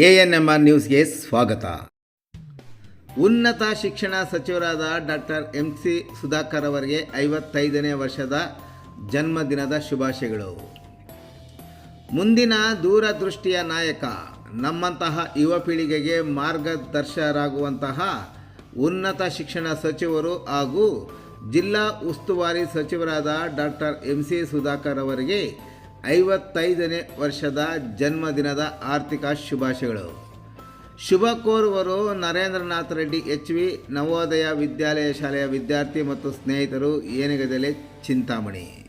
A N M R ನ್ಯೂಸ್ಗೆ ಸ್ವಾಗತ. ಉನ್ನತ ಶಿಕ್ಷಣ ಸಚಿವರಾದ ಡಾಕ್ಟರ್ ಎಂ ಸಿ ಸುಧಾಕರ್ ಅವರಿಗೆ ಐವತ್ತೈದನೇ ವರ್ಷದ ಜನ್ಮದಿನದ ಶುಭಾಶಯಗಳು. ಮುಂದಿನ ದೂರದೃಷ್ಟಿಯ ನಾಯಕ, ನಮ್ಮಂತಹ ಯುವ ಪೀಳಿಗೆಗೆ ಮಾರ್ಗದರ್ಶರಾಗುವಂತಹ ಉನ್ನತ ಶಿಕ್ಷಣ ಸಚಿವರು ಹಾಗೂ ಜಿಲ್ಲಾ ಉಸ್ತುವಾರಿ ಸಚಿವರಾದ ಡಾಕ್ಟರ್ ಎಂ ಸಿ ಸುಧಾಕರ್ ಅವರಿಗೆ ಐವತ್ತೈದನೇ ವರ್ಷದ ಜನ್ಮದಿನದ ಆರ್ಥಿಕ ಶುಭಾಶಯಗಳು. ಶುಭ ಕೋರುವರು ನರೇಂದ್ರನಾಥ್ ರೆಡ್ಡಿ, ಎಚ್ ವಿ ನವೋದಯ ವಿದ್ಯಾಲಯ ಶಾಲೆಯ ವಿದ್ಯಾರ್ಥಿ ಮತ್ತು ಸ್ನೇಹಿತರು ಏನಿಗದಲ್ಲಿ ಚಿಂತಾಮಣಿ.